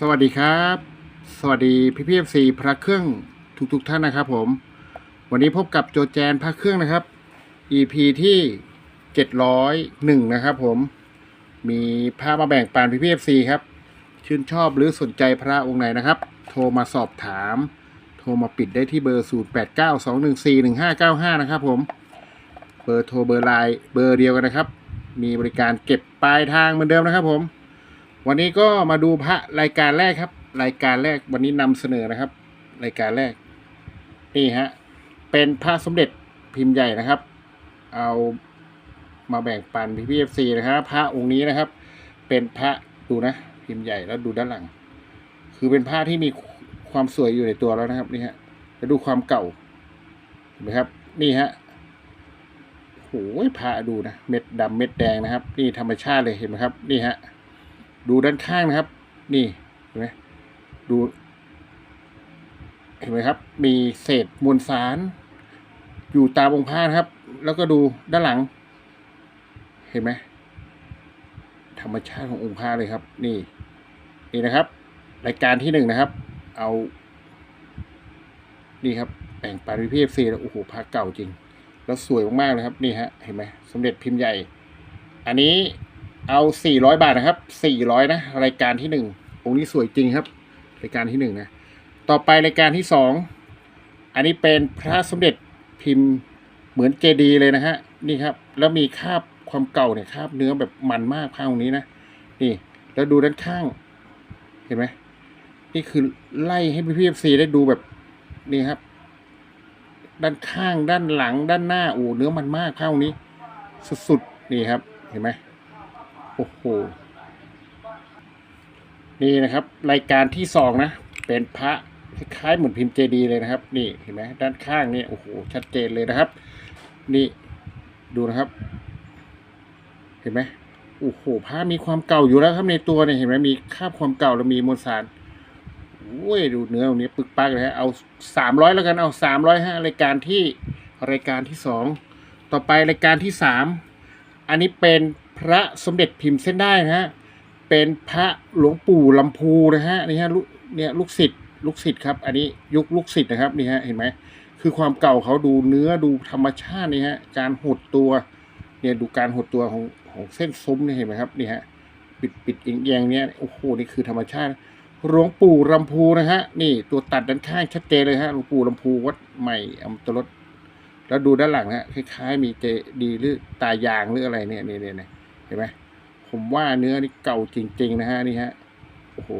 สวัสดีครับ สวัสดีพี่พีเอฟซีพระเครื่องทุกๆทท่านนะครับผม วันนี้พบกับโจแจนพระเครื่องนะครับ EP ที่701นะครับผม มีภาพมาแบ่งปันพี่พีเอฟซีครับ ชื่นชอบหรือสนใจพระองค์ไหนนะครับ โทรมาสอบถาม โทรมาปิดได้ที่เบอร์0892141595นะครับผม เบอร์โทรเบอร์ไลน์เบอร์เดียวกันนะครับ มีบริการเก็บปลายทางเหมือนเดิมนะครับผม วันนี้ก็มาดูพระรายการแรกครับ รายการแรกวันนี้นำเสนอนะครับ รายการแรก นี่ฮะ เป็นพระสมเด็จพิมพ์ใหญ่นะครับ เอามาแบ่งปันพี่พีเอฟซีนะครับพระองค์นี้นะครับ เป็นพระดูนะ พิมพ์ใหญ่แล้วดูด้านหลัง คือเป็นผ้าที่มีความสวยอยู่ในตัวแล้วนะครับ นี่ฮะแล้วดูความเก่าเห็นไหมครับ นี่ฮะโอ้ยผ้าดูนะ เม็ดดำเม็ดแดงนะครับ นี่ธรรมชาติเลยเห็นไหมครับ นี่ฮะ ดูด้านข้างนะครับ นี่เห็นไหมดูเห็นไหมครับ มีเศษมวลสาร อยู่ตามองค์ผ้านะครับ แล้วก็ดูด้านหลัง เห็นไหมธรรมชาติขององค์ผ้าเลยครับ นี่ นี่นะครับรายการที่หนึ่งนะครับ เอา นี่ครับแบ่งปันพี่พีเอฟซีแล้วโอ้โหผ้าเก่าจริง แล้วสวยมากๆเลยครับ นี่ฮะเห็นไหมสมเด็จพิมพ์ใหญ่ อันนี้ เอาสี่ร้อยบาทนะครับสี่ร้อยนะ รายการที่หนึ่งองค์นี้สวยจริงครับ รายการที่หนึ่งนะ ต่อไปรายการที่สองอันนี้เป็นพระสมเด็จพิมพ์เหมือนเจดีย์เลยนะฮะนี่ครับ แล้วมีคาบความเก่าเนี่ยคาบเนื้อแบบมันมากผ้าองค์นี้นะนี่ แล้วดูด้านข้าง เห็นไหมนี่คือไล่ให้พี่พีเอฟซีได้ดูแบบนี่ครับ ด้านข้างด้านหลังด้านหน้าโอ้เนื้อมันมากผ้างนี้ สุดๆนี่ครับ เห็นไหม โอ้โห นี่นะครับ รายการที่สองนะ เป็นพระคล้ายๆเหมือนพิมพ์เจดีย์เลยนะครับ นี่เห็นไหมด้านข้างนี่โอ้โห ชัดเจนเลยนะครับ นี่ดูนะครับ เห็นไหมโอ้โหผ้ามีความเก่าอยู่แล้วครับในตัวเนี่ยเห็นไหมมีคาบความเก่าแล้วมีมวลสารโอ้ยดูเนื้อตรงนี้ปึกปักเลยฮะเอาสามร้อยแล้วกันเอาสามร้อยห้ารายการที่รายการที่สองต่อไปรายการที่สามอันนี้เป็น พระสมเด็จพิมพ์เส้นได้นะฮะเป็นพระหลวงปู่ลำพูนะฮะนี่ฮะลูกเนี่ยลูกศิษย์ลูกศิษย์ครับอันนี้ยุคลูกศิษย์นะครับนี่ฮะเห็นไหมคือความเก่าเขาดูเนื้อดูธรรมชาตินี่ฮะการหดตัวเนี่ยดูการหดตัวของของเส้นซุ้มเนี่ยเห็นไหมครับนี่ฮะปิดปิดเอียงเอียงเนี่ยโอ้โหนี่คือธรรมชาติหลวงปู่ลำพูนะฮะนี่ตัวตัดด้านข้างชัดเจนเลยฮะหลวงปู่ลำพูวัดใหม่อมตรสแล้วดูด้านหลังฮะคล้ายๆ มีเจดีหรือตายางหรืออะไรเนี่ยเนี่ยเนี่ย เห็นไหมผมว่าเนื้อนี่เก่าจริง ๆ นะฮะนี่ฮะโอ้โห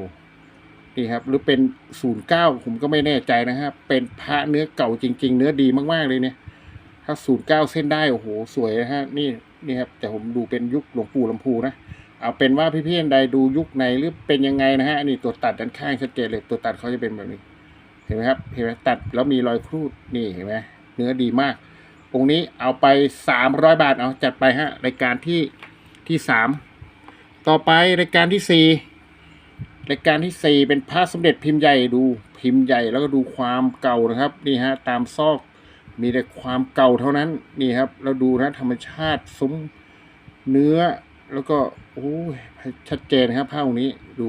นี่ครับ หรือเป็นศูนย์เก้าผมก็ไม่แน่ใจนะฮะเป็นพระเนื้อเก่าจริง ๆ เนื้อดีมากๆเลยเนี่ย ถ้าศูนย์เก้าเส้นได้โอ้โห สวยนะฮะนี่นี่ครับ แต่ผมดูเป็นยุคหลวงปู่ลำพูนะเอาเป็นว่าพี่ๆใดดูยุคไหนหรือเป็นยังไงนะฮะนี่ตัวตัดด้านข้างชัดเจนเลยตัวตัดเขาจะเป็นแบบนี้ เห็นไหมครับ เห็นไหมตัดแล้วมีรอยครูดนี่เห็นไหมเนื้อดีมากองนี้เอาไปสามร้อยบาทเอาจัดไปฮะรายการที่ ที่สามต่อไปรายการที่สี่รายการที่สี่เป็นพระสมเด็จพิมพ์ใหญ่ดูพิมพ์ใหญ่แล้วก็ดูความเก่านะครับนี่ฮะตามซอกมีแต่ความเก่าเท่านั้นนี่ครับ เราดูนะธรรมชาติซุ้มเนื้อแล้วก็โอ้ชัดเจนครับผ้าองนี้ดู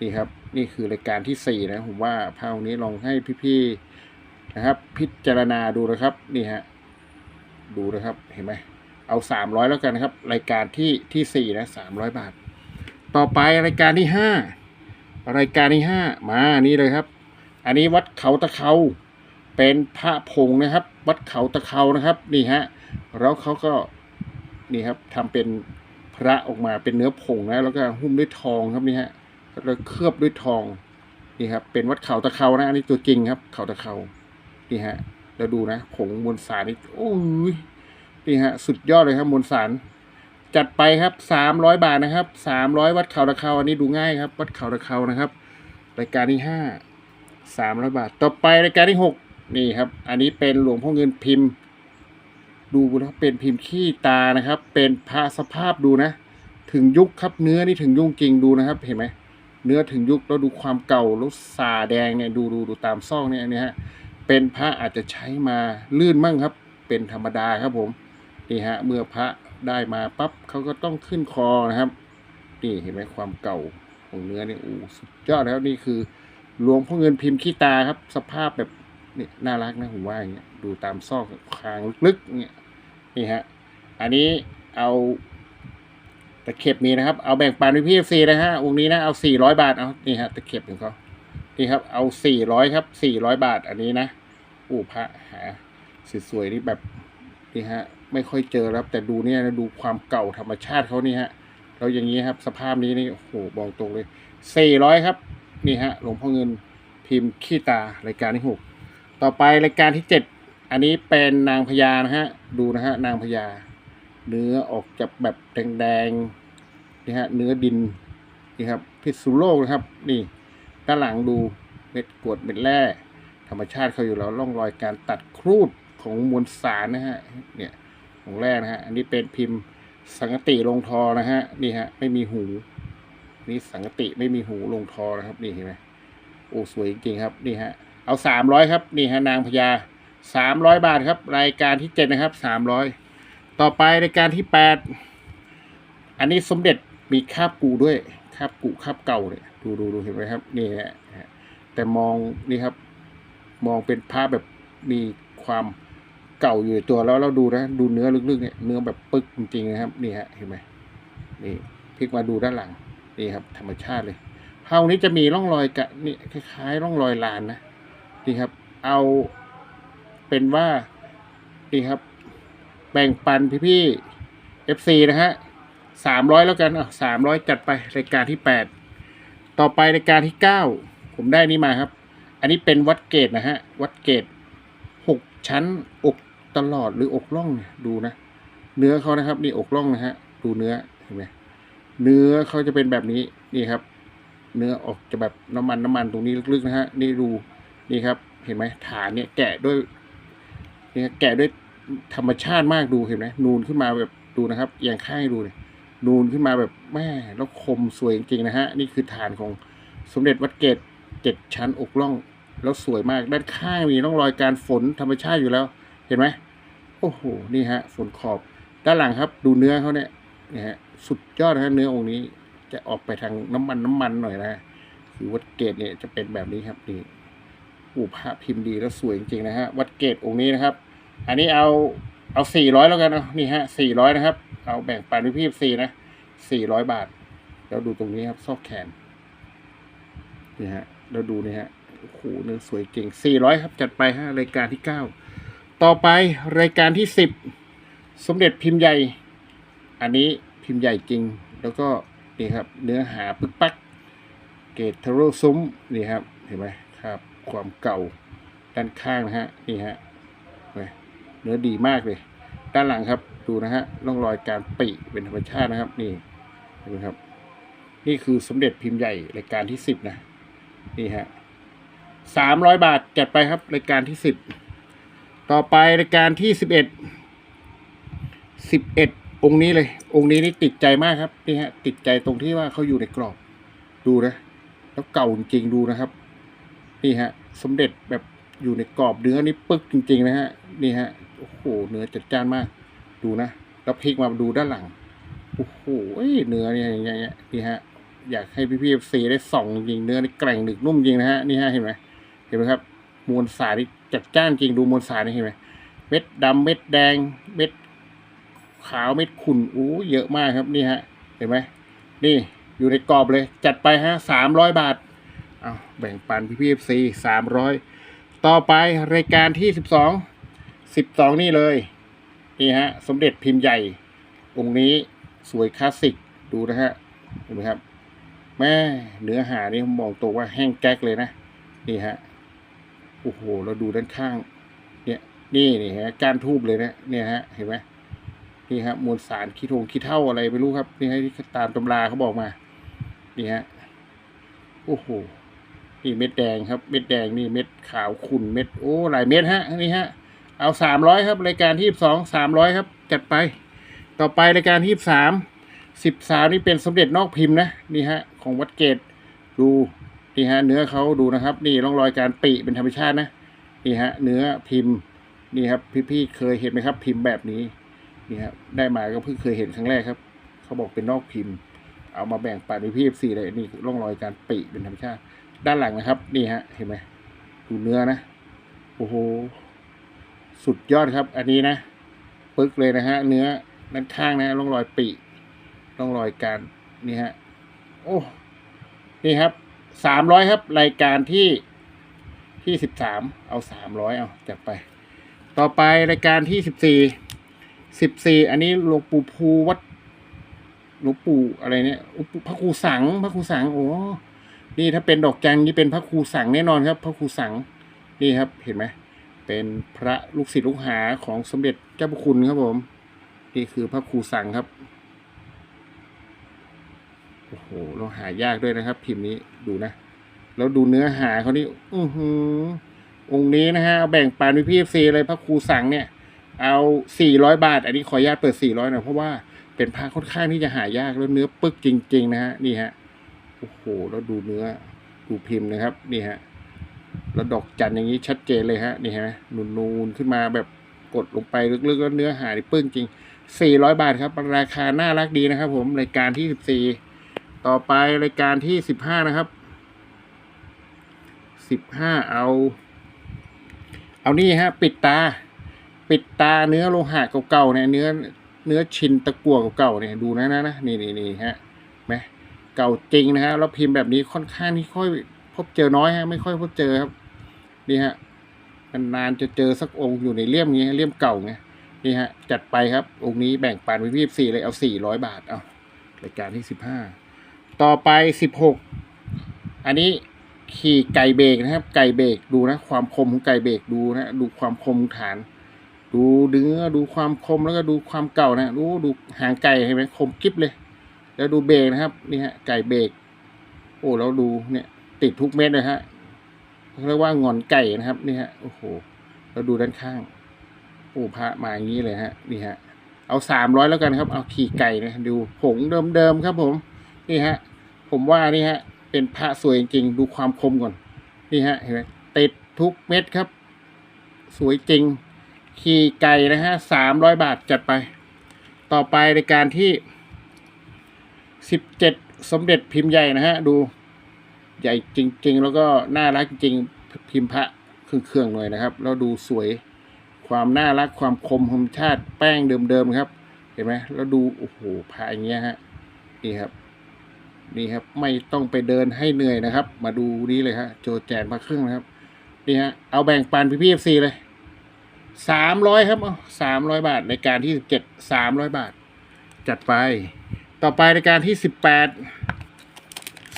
นี่ครับ นี่คือรายการที่สี่นะผมว่าผ้าองนี้ลองให้พี่ๆนะครับ พิจารณาดูนะครับ นี่ฮะดูนะครับเห็นไหม เอาสามร้อยแล้วกันนะครับ รายการที่ที่สี่นะสามร้อยบาท ต่อไปรายการที่ห้ารายการที่ห้ามานี่เลยครับ อันนี้วัดเขาตะเขาเป็นพระผงนะครับ วัดเขาตะเขานะครับนี่ฮะแล้วเขาก็นี่ครับทำเป็นพระออกมาเป็นเนื้อผงนะแล้วก็หุ้มด้วยทองครับนี่ฮะแล้วเคลือบด้วยทองนี่ครับเป็นวัดเขาตะเขานะ อันนี้ตัวจริงครับ เขาตะเขานี่ฮะแล้วดูนะผงมวลสารนี่โอ้ย นี่ฮะสุดยอดเลยครับมวลสารจัดไปครับสามร้อยบาทนะครับสามร้อยวัดเขาตะเขาอันนี้ดูง่ายครับ วัดเขาตะเขานะครับ รายการที่ห้าสามร้อยบาท ต่อไปรายการที่หกนี่ครับ อันนี้เป็นหลวงพ่อเงินพิมพ์ ดูนะเป็นพิมพ์ขี้ตานะครับ เป็นพระสภาพดูนะ ถึงยุคครับเนื้อนี่ถึงยุคจริงดูนะครับ เห็นไหมเนื้อถึงยุคแล้วดูความเก่าแล้วสาแดงเนี่ยดูดูดูตามซ่องเนี่ยนนี้ฮะเป็นพระอาจจะใช้มาลื่นมั่งครับ เป็นธรรมดาครับผม นี่ฮะเมื่อพระได้มาปั๊บเขาก็ต้องขึ้นคอนะครับ นี่เห็นไหมความเก่าของเนื้อเนี่ยโอ้สุดยอดแล้วนี่คือหลวงพ่อเงินพิมพ์ขี้ตาครับ สภาพแบบนี่น่ารักนะผมว่าอย่างเงี้ยดูตามซอกคางลึกๆเนี่ยนี่ฮะอันนี้เอาตะเข็บมีนะครับ เอาแบ่งปันไปพี่ซีนะฮะองค์นี้นะเอาสี่ร้อยบาทเอานี่ฮะตะเข็บของเขานี่ครับ เอาสี่ร้อยครับสี่ร้อยบาทอันนี้นะอู้พระหาสวยๆนี่แบบนี่ฮะ ไม่ค่อยเจอครับ แต่ดูเนี่ยนะดูความเก่าธรรมชาติเขานี่ฮะแล้วอย่างนี้ครับ สภาพนี้นี่โอ้โหบอกตรงเลยสี่ร้อยครับ นี่ฮะหลวงพ่อเงินพิมพ์ขี้ตารายการที่หกต่อไปรายการที่เจ็ดอันนี้เป็นนางพญานะฮะดูนะฮะนางพญาเนื้อออกจากแบบแดงๆนี่ฮะเนื้อดินนี่ครับพิษสุโลกนะครับ นี่ด้านหลังดูเม็ดกวดเม็ดแร่ธรรมชาติเขาอยู่แล้วร่องรอยการตัดครูดของมวลสารนะฮะเนี่ย ของแร่นะฮะ อันนี้เป็นพิมพ์สังกติลงทอนะฮะ นี่ฮะ ไม่มีหู นี่สังกติไม่มีหูลงทอนะครับ นี่เห็นไหมโอ้สวยจริงๆครับ นี่ฮะ เอาสามร้อยครับ นี่ฮะนางพญาสามร้อยบาทครับ รายการที่เจ็ดนะครับสามร้อยต่อไปรายการที่แปดอันนี้สมเด็จมีคาบกูด้วยคาบกูคาบเก่าเนี่ยดูดูดูเห็นไหมครับนี่ฮะแต่มองนี่ครับ มองเป็นภาพแบบมีความ เก่าอยู่ตัวแล้วเราดูนะ ดูเนื้อลึกๆเนี่ยเนื้อแบบปึกจริงๆนะครับ นี่ฮะเห็นไหมนี่พลิกมาดูด้านหลังนี่ครับ ธรรมชาติเลยเฮานี้จะมีร่องรอยกะนี่คล้ายๆ ร่องรอยลานนะนี่ครับ เอาเป็นว่านี่ครับ แบ่งปันพี่ๆ FC นะฮะสามร้อยแล้วกันอะสามร้อยจัดไปรายการที่แปดต่อไปรายการที่เก้าผมได้นี่มาครับ อันนี้เป็นวัดเกตนะฮะ วัดเกตหกชั้นอก ตลอดหรืออกล่องเนี่ยดูนะ เนื้อเขานะครับนี่อกล่องนะฮะดูเนื้อเห็นไหมเนื้อเขาจะเป็นแบบนี้นี่ครับ เนื้อออกจะแบบน้ำมันน้ำมันตรงนี้ลึกๆนะฮะนี่ดูนี่ครับ เห็นไหมฐานเนี่ยแกะด้วยเนี่ยแกะด้วยธรรมชาติมากดูเห็นไหมนูนขึ้นมาแบบดูนะครับเอียงข้างดูเนี่ยนูนขึ้นมาแบบแม่แล้วคมสวยจริงๆนะฮะนี่คือฐานของสมเด็จวัดเกตเจ็ดชั้นอกล่อง แล้วสวยมากด้านข้างมีร่องรอยการฝนธรรมชาติอยู่แล้ว เห็นไหม อ้โห นี่ฮะฝนขอบ ด้านหลังครับ ดูเนื้อเขาเนี่ยนี่ฮะ สุดยอดนะเนื้อองค์นี้ จะออกไปทางน้ำมันน้ำมันหน่อยนะคือวัดเกตเนี่ยจะเป็นแบบนี้ครับนี่อูพระพิมพ์ดีแล้วสวยจริงๆนะฮะ วัดเกตองค์นี้นะครับ อันนี้เอาเอาสี่ร้อยแล้วกันเนาะ นี่ฮะสี่ร้อยนะครับ เอาแบ่งปันไปพี่สี่นะสี่ร้อยบาท แล้วดูตรงนี้ครับ ซอกแขน นี่ฮะ แล้วดูนี่ฮะโอ้โหเนื้อสวยจริงสี่ร้อยครับ จัดไปฮะรายการที่เก้า ต่อไปรายการที่สิบสมเด็จพิมพ์ใหญ่ อันนี้พิมพ์ใหญ่จริง แล้วก็นี่ครับเนื้อหาปึกปัก เกตเทโรซุ้มนี่ครับเห็นไหมครับความเก่าด้านข้างนะฮะนี่ฮะเนไหมเนื้อดีมากเลย ด้านหลังครับดูนะฮะร่องรอยการปีเป็นธรรมชาตินะครับ นี่เห็นไหมครับ นี่คือสมเด็จพิมพ์ใหญ่รายการที่สิบนะนี่ฮะสามร้อยบาทจัดไปครับรายการที่สิบ ต่อไปรายการที่สิบเอ็ดสิบเอ็ดองค์นี้เลย องค์นี้นี่ติดใจมากครับนี่ฮะติดใจตรงที่ว่าเขาอยู่ในกรอบ ดูนะ แล้วเก่าจริงๆดูนะครับ นี่ฮะ สมเด็จแบบอยู่ในกรอบเนื้อนี่ปึกจริง ๆ นะฮะนี่ฮะโอ้โหเนื้อจัดจ้านมาก ดูนะแล้วพลิกมาดูด้านหลังโอ้โหเนื้อนี่อย่างเงี้ยนี่ฮะอยากให้พี่ๆซีได้ส่องจริงเนื้อนี่แกร่งหนึกนุ่มจริงนะฮะนี่ฮะเห็นไหมเห็นไหมครับ มวลสารนี่จัดจ้านจริงดูมวลสารนี่เห็นไหมเม็ดดำเม็ดแดง เม็ดขาวเม็ดขุ่นอู้เยอะมากครับนี่ฮะ เห็นไหมนี่อยู่ในกรอบเลย จัดไปฮะสามร้อยบาทเอาแบ่งปันพี่พีเอฟซีสามร้อยต่อไปรายการที่สิบสองสิบสองนี่เลยนี่ฮะ สมเด็จพิมพ์ใหญ่ องค์นี้สวยคลาสสิกดูนะฮะเห็นไหมครับ แม่เนื้อหานี่ผมบอกตัวว่าแห้งแก๊กเลยนะ นี่ฮะ โอ้โห เราดูด้านข้าง เนี่ย นี่นี่ฮะก้านทูบเลยนะเนี่ยฮะ เห็นไหมนี่ฮะมวลสารขี้ทงขี้เท่าอะไรไม่รู้ครับนี่ให้ตามตำราเขาบอกมา นี่ฮะ โอ้โห นี่เม็ดแดงครับ เม็ดแดงนี่เม็ดขาวขุ่นเม็ด โอ้ หลายเม็ดฮะ นี่ฮะ เอาสามร้อยครับรายการที่สองสามร้อยครับ จัดไป ต่อไปรายการที่สามสิบสามนี่เป็นสมเด็จนอกพิมพ์นะ นี่ฮะ ของวัดเกตดู นี่ฮะเนื้อเขาดูนะครับ นี่ร่องรอยการปีเป็นธรรมชาตินะนี่ฮะเนื้อพิมพ์นี่ครับพี่ๆเคยเห็นไหมครับ พิมพ์แบบนี้นี่ครับได้มาก็เพิ่งเคยเห็นครั้งแรกครับ เขาบอกเป็นนอกพิมพ์ เอามาแบ่งปันพี่เอฟซีเลยนี่ร่องรอยการปีเป็นธรรมชาติ ด้านหลังนะครับ นี่ฮะเห็นไหมดูเนื้อนะโอ้โหสุดยอดครับ อันนี้นะปึกเลยนะฮะเนื้อด้านข้างนะร่องรอยปีร่องรอยการนี่ฮะโอ้นี่ครับ สามร้อยครับ รายการที่ที่สิบสามเอาสามร้อยเอาจัดไป ต่อไปรายการที่สิบสี่สิบสี่อันนี้หลวงปู่ภูวัดหลวงปู่อะไรเนี่ยอุ๊ยพระครูสังพระครูสังโอ้นี่ถ้าเป็นดอกจันนี่เป็นพระครูสังแน่นอนครับ พระครูสังนี่ครับเห็นไหมเป็นพระลูกศิษย์ลูกหาของสมเด็จเจ้าพระคุณครับผม นี่คือพระครูสังครับ โอ้โหเราหายากด้วยนะครับ พิมพ์นี้ดูนะแล้วดูเนื้อหาเขานี่อือหือองค์นี้นะฮะเอาแบ่งปันพี่พีเอฟซีเลยพระครูสังเนี่ย เอาสี่ร้อยบาท อันนี้ขออนุญาตเปิดสี่ร้อยหน่อยเพราะว่าเป็นพระค่อนข้างที่จะหายากแล้วเนื้อปึกจริง ๆ นะฮะนี่ฮะโอ้โหแล้วดูเนื้อดูพิมพ์นะครับ นี่ฮะแล้วดอกจันอย่างนี้ชัดเจนเลยฮะนี่ฮะนูนๆขึ้นมาแบบกดลงไปลึกๆแล้วเนื้อหานี่ปึ้งจริงสี่ร้อยบาทครับ ราคาน่ารักดีนะครับผมรายการที่สิบสี่ ต่อไปรายการที่สิบห้านะครับสิบห้าเอา เอานี่ฮะ ปิดตา ปิดตาเนื้อโลหะเก่าๆเนี่ยเนื้อเนื้อชินตะกั่วเก่าๆเนี่ยดูนะนะนะนี่นี่นี่ฮะไหมเก่าจริงนะฮะแล้วพิมพ์แบบนี้ค่อนข้างที่ค่อย พบเจอน้อยฮะ ไม่ค่อยพบเจอครับนี่ฮะนานๆจะเจอสักองค์อยู่ในเลี่ยมนี้เลี่ยมเก่าไงนี่ฮะ จัดไปครับ องค์นี้แบ่งปันไปพี่สี่เลยเอาสี่ร้อยบาทเอารายการที่สิบห้า ต่อไปสิบหกอันนี้ขี่ไก่เบรกนะครับ ไก่เบรกดูนะ ความคมของไก่เบรกดูนะดูความคมฐาน ดูเนื้อดูความคมแล้วก็ดูความเก่านะดูดูหางไก่เห็นไหมคมกิ๊บเลย แล้วดูเบรกนะครับนี่ฮะไก่เบรกโอ้แล้วดูเนี่ยติดทุกเม็ดเลยฮะเรียกว่างอนไก่นะครับนี่ฮะโอ้โหแล้วดูด้านข้างโอ้พระมาอย่างนี้เลยฮะนี่ฮะเอาสามร้อยแล้วกันครับ เอาขี่ไก่นะดูผงเดิมๆครับผม นี่ฮะ ผมว่านี่ฮะ เป็นพระสวยจริงดูความคมก่อน นี่ฮะ เห็นไหมติดทุกเม็ดครับ สวยจริง ขี่ไก่นะฮะสามร้อยบาทจัดไป ต่อไปในการที่สิบเจ็ดสมเด็จพิมพ์ใหญ่นะฮะ ดูใหญ่จริง ๆ แล้วก็น่ารักจริงพิมพ์พระเครื่องๆหน่อยนะครับ แล้วดูสวยความน่ารักความคมธรรมชาติแป้งเดิมๆครับ เห็นไหมแล้วดูโอ้โหพระอย่างเงี้ยฮะนี่ครับ นี่ครับไม่ต้องไปเดินให้เหนื่อยนะครับ มาดูนี้เลยฮะโจแจนพระเครื่งนะครับนี่ฮะเอาแบ่งปันพี่พี่เอฟซีเลยสามร้อยครับสามร้อยบาทในการที่สิบเจ็ดสามร้อยบาท จัดไป ต่อไปในการที่สิบแปด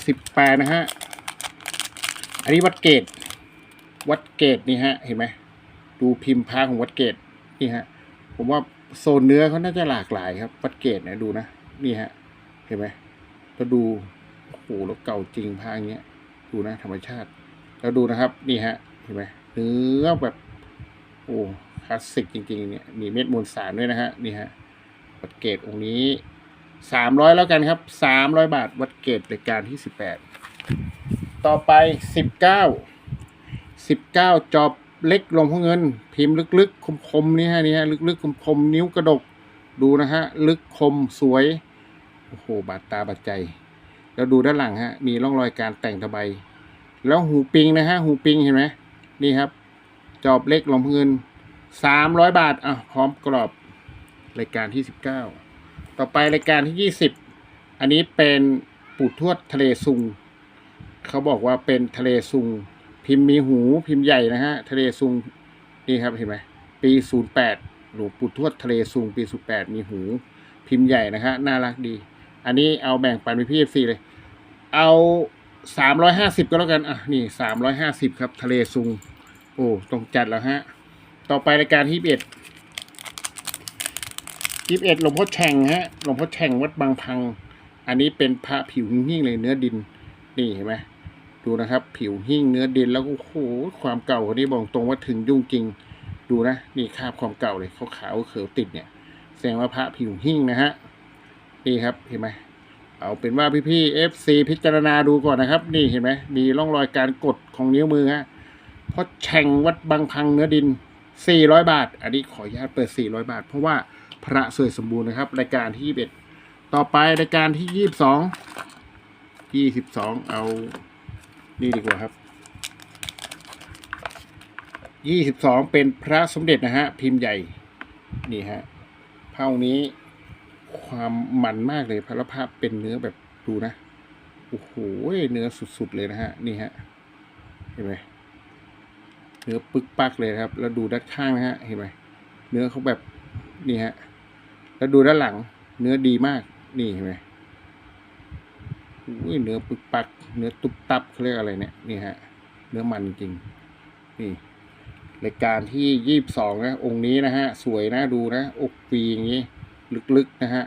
สิบแปดนะฮะอันนี้วัดเกตวัดเกตนี่ฮะ เห็นไหมดูพิมพ์พระของวัดเกตนี่ฮะ ผมว่าโซนเนื้อเขาน่าจะหลากหลายครับ วัดเกตเนี่ยดูนะ นี่ฮะ เห็นไหม แล้วดูโอ้โหแล้วเก่าจริงพางเงี้ยดูนะธรรมชาติ แล้วดูนะครับ นี่ฮะเห็นไหมเนื้อแบบโอ้คลาสสิกจริง ๆ เนี่ยมีเม็ดมวลสารด้วยนะฮะนี่ฮะวัดเกตองค์นี้สามร้อยแล้วกันครับสามร้อยบาทวัดเกตรายการที่สิบแปดต่อไปสิบเก้าสิบเก้าจอบเล็กลงพเงิน พิมพ์ลึกๆ คมๆนี่ฮะนี่ฮะลึกๆคมๆนิ้วกระดกดูนะฮะลึกคมสวย โอ้โหบาดตาบาดใจ แล้วดูด้านหลังฮะ มีร่องรอยการแต่งตะไบแล้วหูปิงนะฮะ หูปิงเห็นไหมนี่ครับ จอบเล็กลงเงินสามร้อยบาทอะพร้อมกรอบรายการที่สิบเก้าต่อไปรายการที่ยี่สิบอันนี้เป็นปู่ทวดทะเลซุงเขาบอกว่าเป็นทะเลซุงพิมพ์มีหูพิมพ์ใหญ่นะฮะทะเลซุงนี่ครับเห็นไหมปีศูนย์แปดหลวงปู่ทวดทะเลซุงปีศูนย์แปดมีหู พิมพ์ใหญ่นะฮะน่ารักดี อันนี้เอาแบ่งปันไปพี่เอฟซีเลย เอาสามร้อยห้าสิบก็แล้วกัน อะ นี่สามร้อยห้าสิบครับ ทะเลซุง โอ้ต้องจัดแล้วฮะ ต่อไปรายการที่เอ็ดยี่สิบเอ็ดหลวงพ่อแฉ่งฮะ หลวงพ่อแฉ่งวัดบางพัง อันนี้เป็นพระผิวหิ้งเลยเนื้อดิน นี่เห็นไหมดูนะครับ ผิวหิ้งเนื้อดินแล้วก็โอ้โหความเก่าคนนี้บอกตรงว่าถึงยุ่งจริง ดูนะ นี่คราบความเก่าเลยเขาขาวเขียวติดเนี่ย แสดงว่าพระผิวหิ้งนะฮะ นี่ครับเห็นไหมเอาเป็นว่าพี่ๆ FC พิจารณาดูก่อนนะครับ นี่เห็นไหมมีร่องรอยการกดของนิ้วมือฮะเพราะแช่งวัดบางพังเนื้อดิน 400 บาท อันนี้ขออนุญาตเปิด 400 บาท เพราะว่าพระสวยสมบูรณ์นะครับรายการที่21ต่อไปรายการที่ยี่สิบสองยี่สิบสองเอานี่ดีกว่าครับยี่สิบสองเป็นพระสมเด็จนะฮะพิมพ์ใหญ่นี่ฮะเผ่านี้ ความมันมากเลยพระภาพเป็นเนื้อแบบดูนะโอ้โหเนื้อสุดๆเลยนะฮะนี่ฮะเห็นไหมเนื้อปึกปักเลยครับ แล้วดูด้านข้างนะฮะเห็นไหมเนื้อเขาแบบนี่ฮะแล้วดูด้านหลัง เนื้อดีมากนี่เห็นไหมอุ้ยเนื้อปึกปัก เนื้อตุบตับเขาเรียกอะไรเนี่ยนี่ฮะเนื้อมันจริงนี่รายการที่ยี่บสองนะองค์นี้นะฮะ สวยนะดูนะอกปีอย่างนี้ ลึกๆนะฮะ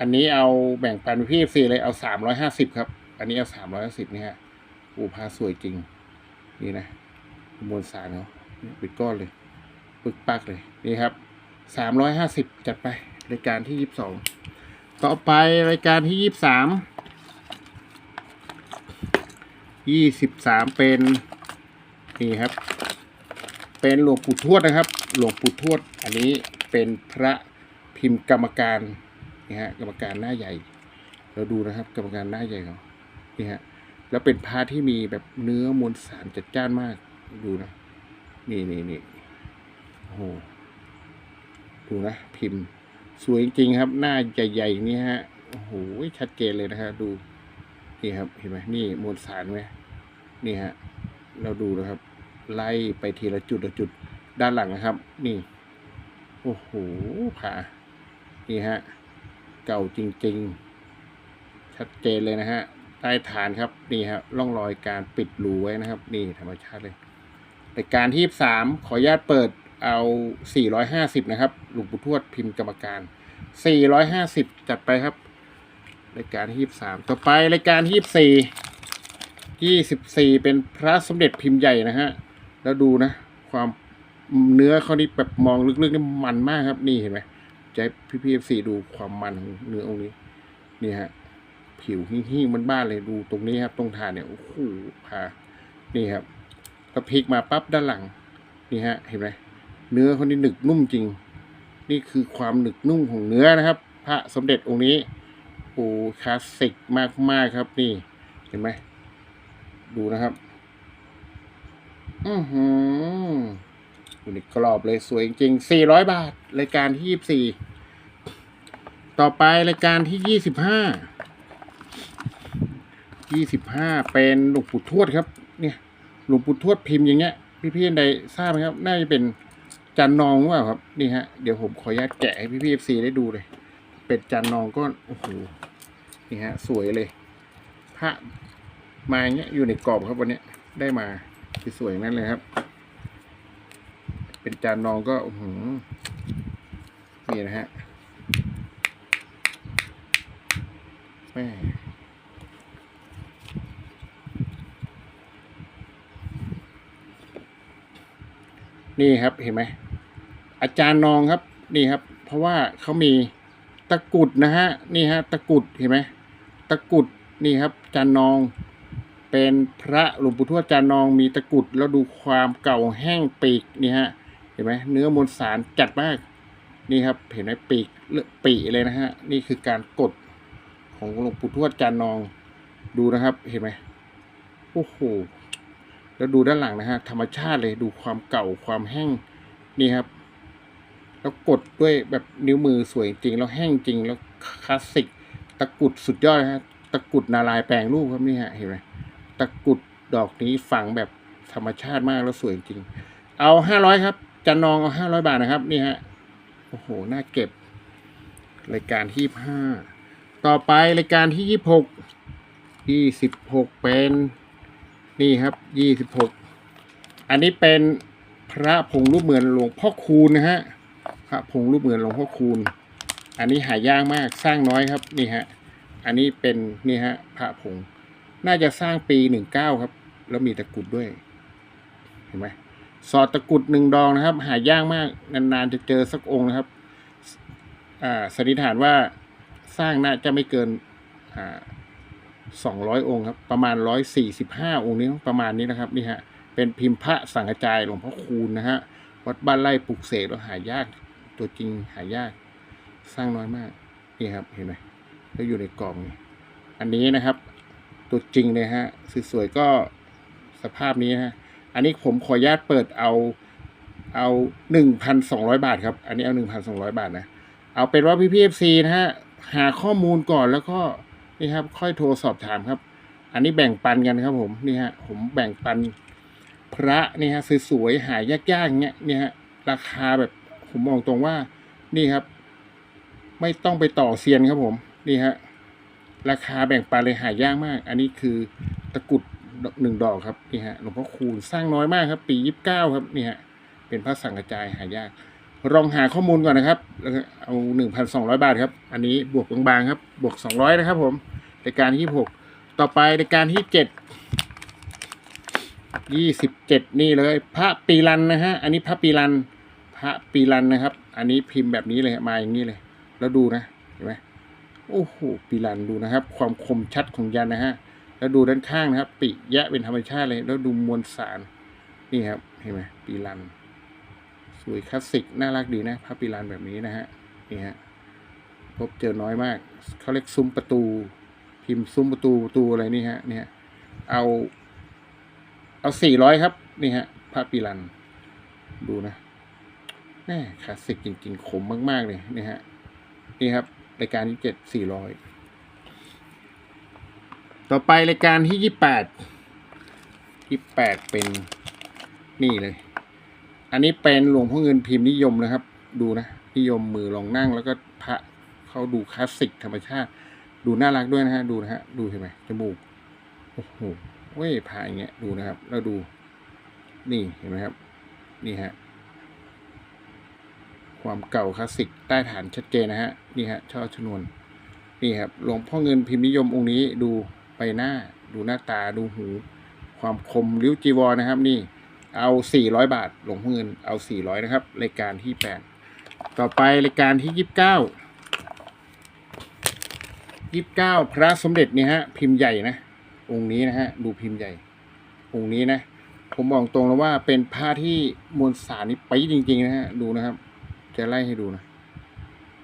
อันนี้เอาแบ่งปันพี่ฟรีเลยเอาสามร้อยห้าสิบครับ อันนี้เอาสามร้อยห้าสิบนี่ฮะอ้พาสวยจริง นี่นะมวลสารเขาเนี่ยเป็นก้อนเลย ปึกปักเลย นี่ครับสามร้อยห้าสิบจัดไป รายการที่ยี่สิบสอง ต่อไปรายการที่ยี่สิบสาม ยี่สิบสามเป็น นี่ครับ เป็นหลวงปู่ทวดนะครับ หลวงปู่ทวด อันนี้เป็นพระ พิมพ์กรรมการนี่ฮะกรรมการหน้าใหญ่ เราดูนะครับ กรรมการหน้าใหญ่เขานี่ฮะแล้วเป็นพระที่มีแบบเนื้อมวลสารจัดจ้านมากดูนะ นี่นี่นี่โอ้โหดูนะ พิมพ์ สวยจริงครับ หน้าใหญ่ๆนี่ฮะโอ้โหชัดเจนเลยนะฮะดูนี่ครับเห็นไหมนี่มวลสารไหมนี่ฮะเราดูนะครับ ไล่ไปทีละจุดละจุดด้านหลังนะครับ นี่ โอ้โหผ่า นี่ฮะ เก่าจริง ๆ ชัดเจนเลยนะฮะ ใต้ฐานครับ นี่ฮะ ร่องรอยการปิดรูไว้นะครับ นี่ธรรมชาติเลยรายการที่สามขออนุญาตเปิดเอา 450 นะครับ หลวงปู่ทวดพิมพ์กรรมการ 450 จัดไปครับ รายการที่สามต่อไปรายการที่สี่ยี่สิบสี่เป็นพระสมเด็จพิมพ์ใหญ่นะฮะ แล้วดูนะ ความเนื้อเขานี่แบบมองลึกๆนี่มันมากครับ นี่เห็นไหม ใจะพี่พีเอฟซีดูความมันของเนื้อองค์นี้ นี่ฮะ ผิวหิ้งๆมันบ้านเลยดูตรงนี้ครับ ตรงฐานเนี่ยโอ้โหพานี่ครับก็พลิกมาปั๊บด้านหลัง นี่ฮะ เห็นไหมเนื้อเขานี่หนึกนุ่มจริง นี่คือความหนึกนุ่มของเนื้อนะครับ พระสมเด็จองค์นี้โอ้คลาสสิกมากๆครับ นี่ เห็นไหมดูนะครับ อือหือ ดูนี่กรอบเลยสวยจริงๆ400บาท รายการที่24ต่อไปรายการที่25 25เป็นหลวงปู่ทวดครับ เนี่ยหลวงปู่ทวดพิมพ์อย่างเงี้ย พี่ๆใดทราบไหมครับ น่าจะเป็นจันนองหรือเปล่าครับ นี่ฮะ เดี๋ยวผมขออนุญาตแกะให้พี่ๆ FC ได้ดูเลย เป็นจันนองก็โอ้โหนี่ฮะ สวยเลยพระมาอย่างเงี้ยอยู่ในกรอบครับวันนี้ได้มาสวยนั่นเลยครับ เป็นจานนองก็อื้อหือนี่นะฮะแม่นี่ครับเห็นไหมอาจารย์นองครับ นี่ครับ เพราะว่าเขามีตะกุดนะฮะนี่ฮะตะกุดเห็นไหมตะกุดนี่ครับจานนอง เป็นพระหลวงปู่ทวดจานนองมีตะกุดแล้วดูความเก่าแห้งปีกนี่ฮะ เห็นไหมเนื้อมวลสารจัดมากนี่ครับเห็นไหมปีกเละปีเลยนะฮะนี่คือการกดของหลวงปู่ทวดจานนองดูนะครับ เห็นไหมโอ้โหแล้วดูด้านหลังนะฮะธรรมชาติเลยดูความเก่าความแห้งนี่ครับ แล้วกดด้วยแบบนิ้วมือสวยจริง แล้วแห้งจริงแล้วคลาสสิกตะกุดสุดยอดนะฮะตะกุดนารายแปลงรูปครับนี่ฮะเห็นไหมตะกุดดอกนี้ฝังแบบธรรมชาติมากแล้วสวยจริง เอาห้าร้อยครับ จันนองเอาห้าร้อยบาทนะครับ นี่ฮะ โอ้โห น่าเก็บ รายการที่ห้า ต่อไปรายการที่ยี่หก ยี่สิบหกเป็น นี่ครับ ยี่สิบหก อันนี้เป็นพระผงรูปเหมือนหลวงพ่อคูณนะฮะ พระผงรูปเหมือนหลวงพ่อคูณ อันนี้หายากมาก สร้างน้อยครับ นี่ฮะ อันนี้เป็นนี่ฮะ พระผง น่าจะสร้างปีหนึ่งเก้าครับ แล้วมีตะกรุดด้วย เห็นไหม สอดตะกุดหนึ่งดองนะครับ หายากมากนานๆจะเจอสักองค์นะครับอ่าสันนิษฐานว่าสร้างน่าจะไม่เกินอ่าสองร้อยองค์ครับ ประมาณร้อยสี่สิบห้าองค์นี้ประมาณนี้นะครับนี่ฮะเป็นพิมพ์พระสังฆจายหลวงพ่อคูณนะฮะวัดบ้านไร่ปลุกเสกแล้วหายากตัวจริงหายาก สร้างน้อยมากนี่ครับเห็นไหมแล้วอยู่ในกล่องอันนี้นะครับ ตัวจริงเลยฮะสวยๆก็สภาพนี้ฮะ อันนี้ผมขออนุญาตเปิดเอาเอาหนึ่งพันสองร้อยบาทครับ อันนี้เอาหนึ่งพันสองร้อยบาทนะ เอาเป็นว่าพี่พีเอฟซีนะฮะ หาข้อมูลก่อนแล้วก็นี่ครับ ค่อยโทรสอบถามครับ อันนี้แบ่งปันกันครับผมนี่ฮะ ผมแบ่งปันพระนี่ฮะสวยๆหายากๆอย่างเงี้ยนี่ฮะราคาแบบผมมองตรงว่า นี่ครับ ไม่ต้องไปต่อเซียนครับผม นี่ฮะราคาแบ่งปันเลยหายากมาก อันนี้คือตะกุด หนึ่งดอกครับนี่ฮะหลวงพ่อคูณสร้างน้อยมากครับ ปียี่สิบเก้าครับนี่ฮะเป็นพระสังกระจายหายากลองหาข้อมูลก่อนนะครับแล้วก็เอาหนึ่งพันสองร้อยบาทครับ อันนี้บวกบางๆครับ บวกสองร้อยนะครับ ผมรายการที่หกต่อไปรายการที่เจ็ดยี่สิบเจ็ดนี่เลย พระปีรันนะฮะ อันนี้พระปีรัน พระปีรันนะครับ อันนี้พิมพ์แบบนี้เลยมาอย่างนี้เลย แล้วดูนะ เห็นไหมโอ้โหปีรันดูนะครับ ความคมชัดของยันนะฮะ แล้วดูด้านข้างนะครับปิแยะเป็นธรรมชาติเลย แล้วดูมวลสาร นี่ครับ เห็นไหมปีรัน สวยคลาสสิก น่ารักดีนะพระปิลานแบบนี้นะฮะ นี่ฮะ พบเจอน้อยมาก เขาเรียกซุ้มประตู พิมพ์ซุ้มประตูประตูอะไรนี่ฮะนี่ฮะเอา เอาสี่ร้อยครับ นี่ฮะพระปิลัน ดูนะแม่คลาสสิกจริงๆ ขมมาก ๆ เลยนี่ฮะ นี่ครับรายการที่เจ็ดสี่ร้อย ต่อไปรายการที่ยี่แปดยี่แปดเป็นนี่เลย อันนี้เป็นหลวงพ่อเงินพิมพ์นิยมนะครับ ดูนะนิยมมือลองนั่งแล้วก็พระเขาดูคลาสสิกธรรมชาติ ดูน่ารักด้วยนะฮะดูนะฮะดูเห็นไหมจมูกโอ้โหเว้ยพาอย่างเงี้ยดูนะครับ แล้วดู นี่เห็นไหมครับ นี่ฮะความเก่าคลาสสิกใต้ฐานชัดเจนนะฮะนี่ฮะช่อชนวนนี่ครับหลวงพ่อเงินพิมพ์นิยมองค์นี้ดู ใบหน้า ดูหน้าตาดูหู ความคมริ้วจีวรนะครับ นี่เอา 400 บาท หลวงพ่อเงินเอา 400 นะครับ รายการที่ 8 ต่อไปรายการที่ 29 29 พระสมเด็จเนี่ยฮะ พิมพ์ใหญ่นะ องค์นี้นะฮะ ดูพิมพ์ใหญ่ องค์นี้นะ ผมบอกตรงแล้วว่าเป็นผ้าที่มวลสารนี่ไปจริง ๆ นะฮะ ดูนะครับ จะไล่ให้ดูนะ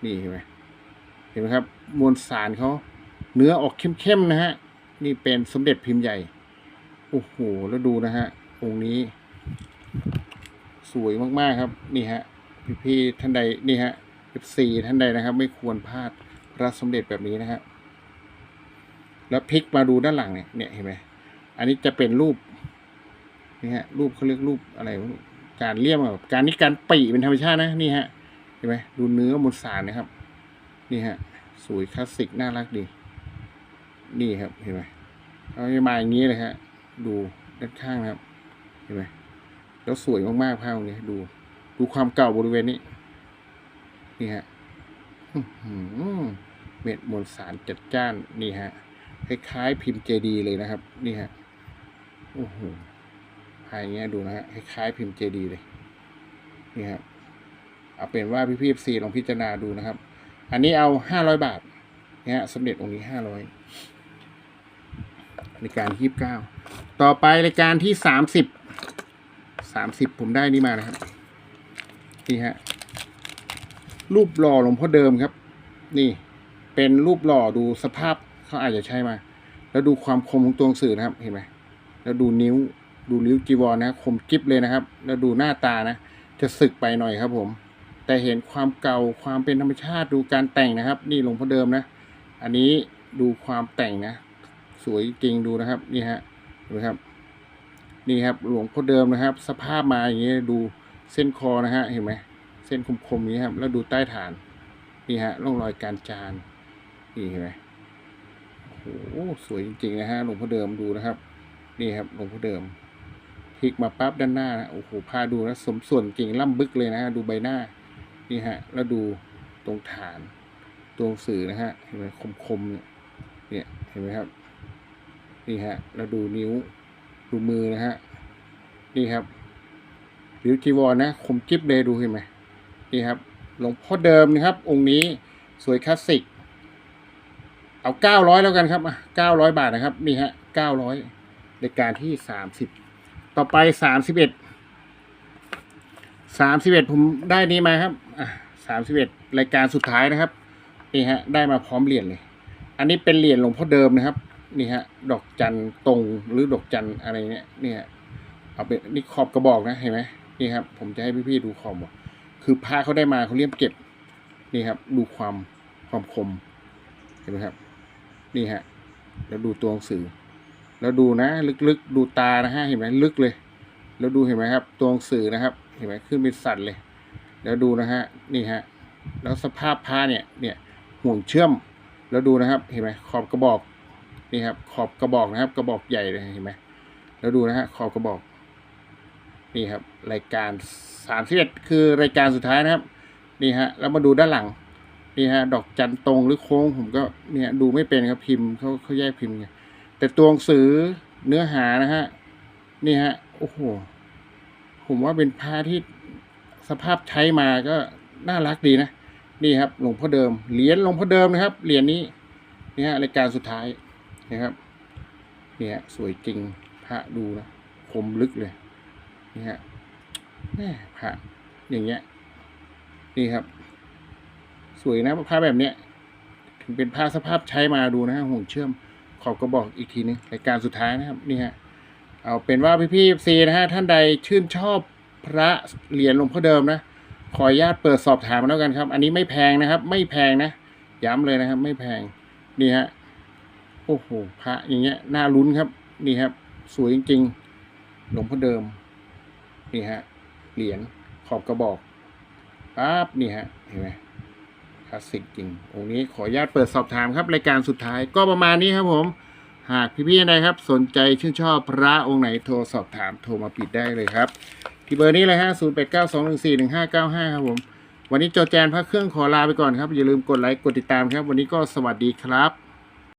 นี่เห็นไหมเห็นไหมครับ มวลสารเขาเนื้อออกเข้มๆนะฮะ นี่เป็นสมเด็จพิมพ์ใหญ่ โอ้โห แล้วดูนะฮะ องค์นี้ สวยมากๆครับ นี่ฮะ พี่ๆท่านใด นี่ฮะ F4 ท่านใดนะครับ ไม่ควรพลาดพระสมเด็จแบบนี้นะฮะ แล้วพลิกมาดูด้านหลังเนี่ย เนี่ยเห็นไหม อันนี้จะเป็นรูป นี่ฮะ รูปเขาเรียกรูปอะไร การเลี่ยมแบบการนี้การปีเป็นธรรมชาตินะ นี่ฮะ เห็นไหม ดูเนื้อมวลสารนะครับ นี่ฮะ สวยคลาสสิก น่ารักดี นี่ครับเห็นไหมเขาจะมาอย่างนี้เลยฮะดูด้านข้างครับ เห็นไหมแล้วสวยมากๆภาพตรงนี้ดู ดูความเก่าบริเวณนี้นี่ฮะอื้อหือเม็ดมวลสารจัดจ้านนี่ฮะคล้ายๆพิมพ์เจดีเลยนะครับ นี่ฮะโอ้โหภายอย่างเงี้ยดูนะฮะคล้ายๆพิมพ์เจดีเลย นี่ครับเอาเป็นว่าพี่พีซีลองพิจารณาดูนะครับ อันนี้เอาห้าร้อยบาทนี่ฮะสมเด็จองค์นี้ห้าร้อย รายการที่ยี่สิบเก้าต่อไปรายการที่สามสิบสามสิบผมได้นี่มานะครับนี่ฮะรูปหล่อหลวงพ่อเดิมครับ นี่เป็นรูปหล่อดูสภาพเขาอาจจะใช่มา แล้วดูความคมของตัวหนังสือนะครับเห็นไหมแล้วดูนิ้วดูนิ้วจีวรนะคมกิ๊บเลยนะครับ แล้วดูหน้าตานะ จะสึกไปหน่อยครับผม แต่เห็นความเก่าความเป็นธรรมชาติดูการแต่งนะครับ นี่หลวงพ่อเดิมนะ อันนี้ดูความแต่งนะ สวยจริงดูนะครับ นี่ฮะเห็นไหมครับ นี่ครับหลวงพ่อเดิมนะครับ สภาพมาอย่างนี้ดูเส้นคอนะฮะเห็นไหมเส้นคมๆนี้ครับ แล้วดูใต้ฐานนี่ฮะร่องรอยการจานนี่เห็นไหมโอ้โหสวยจริงๆนะฮะหลวงพ่อเดิมดูนะครับ นี่ครับหลวงพ่อเดิมพลิกมาปั๊บด้านหน้านะโอ้โหพาดูนะสมส่วนจริงล่ำบึกเลยนะฮะดูใบหน้านี่ฮะแล้วดูตรงฐานตัวหนังสื่อนะฮะเห็นไหมคมๆเนี่ยเนี่ยเห็นไหมครับ นี่ฮะแล้วดูนิ้วดูมือนะฮะนี่ครับริ้วจีวรนะคมกิ๊บเลยดูเห็นไหมนี่ครับหลวงพ่อเดิมนะครับ องค์นี้สวยคลาสสิก เอาเก้าร้อยแล้วกันครับเก้าร้อยบาทนะครับนี่ฮะเก้าร้อยรายการที่สามสิบต่อไปสามสิบเอ็ดสามสิบเอ็ดผมได้นี้มาครับอะสามสิบเอ็ดรายการสุดท้ายนะครับนี่ฮะได้มาพร้อมเหรียญเลย อันนี้เป็นเหรียญหลวงพ่อเดิมนะครับ นี่ฮะดอกจันตรงหรือดอกจันอะไรเนี่ยเนี่ยเอาเป็นนี่ขอบกระบอกนะเห็นไหมนี่ครับ ผมจะให้พี่ๆดูขอบบอกคือพระเขาได้มาเขาเลี่ยมเก็บนี่ครับ ดูความความคมเห็นไหมครับ นี่ฮะแล้วดูตัวหนังสือ แล้วดูนะ ลึกๆดูตานะฮะเห็นไหมลึกเลย แล้วดูเห็นไหมครับ ตัวหนังสือนะครับ เห็นไหมขึ้นเป็นสัตว์เลย แล้วดูนะฮะนี่ฮะแล้วสภาพผ้าเนี่ยเนี่ยห่วงเชื่อม แล้วดูนะครับ เห็นไหมขอบกระบอก นี่ครับ ขอบกระบอกนะครับ กระบอกใหญ่เลยเห็นไหมแล้วดูนะฮะขอบกระบอก นี่ครับ รายการสามสิบเอ็ดคือรายการสุดท้ายนะครับ นี่ฮะ แล้วมาดูด้านหลัง นี่ฮะ ดอกจันตรงหรือโค้งผมก็เนี่ยดูไม่เป็นครับพิมพ์เขาเขาแยกพิมพ์ไงแต่ตัวหนังสือเนื้อหานะฮะ นี่ฮะ โอ้โห ผมว่าเป็นผ้าที่สภาพใช้มาก็น่ารักดีนะ นี่ครับ หลวงพ่อเดิม เหรียญหลวงพ่อเดิมนะครับ เหรียญนี้ นี่ฮะรายการสุดท้าย นะครับนี่ยสวยจริงพระดูนะคมลึกเลยนี่ฮะแม่พระอย่างเงี้ยนี่ครับ สวยนะผ้าแบบเนี้ยถึงเป็นผ้าสภาพใช้มาดูนะฮะห่วงเชื่อมขอบกระบอกอีกทีนึงรายการสุดท้ายนะครับนี่ฮะเอาเป็นว่าพี่ๆซีนะฮะท่านใดชื่นชอบพระเหรียญหลวงพ่อเดิมนะขออนุญาตเปิดสอบถามแล้วกันครับ อันนี้ไม่แพงนะครับ ไม่แพงนะ ย้ำเลยนะครับ ไม่แพงนี่ฮะ โอ้โหพระอย่างเงี้ยน่าลุ้นครับ นี่ครับ สวยจริงๆหลวงพ่อเดิม นี่ฮะ เหรียญขอบกระบอกปั๊บนี่ฮะเห็นไหมคลาสสิกจริงองค์นี้ขออนุญาตเปิดสอบถามครับ รายการสุดท้ายก็ประมาณนี้ครับผม หากพี่ๆใดครับ สนใจชื่นชอบพระองค์ไหนโทรสอบถามโทรมาปิดได้เลยครับ ที่เบอร์นี้เลยฮะ0 8 9 2 1 4 1 5 9 5ครับผม วันนี้โจแจนพระเครื่องขอลาไปก่อนครับ อย่าลืมกดไลค์กดติดตามครับ วันนี้ก็สวัสดีครับ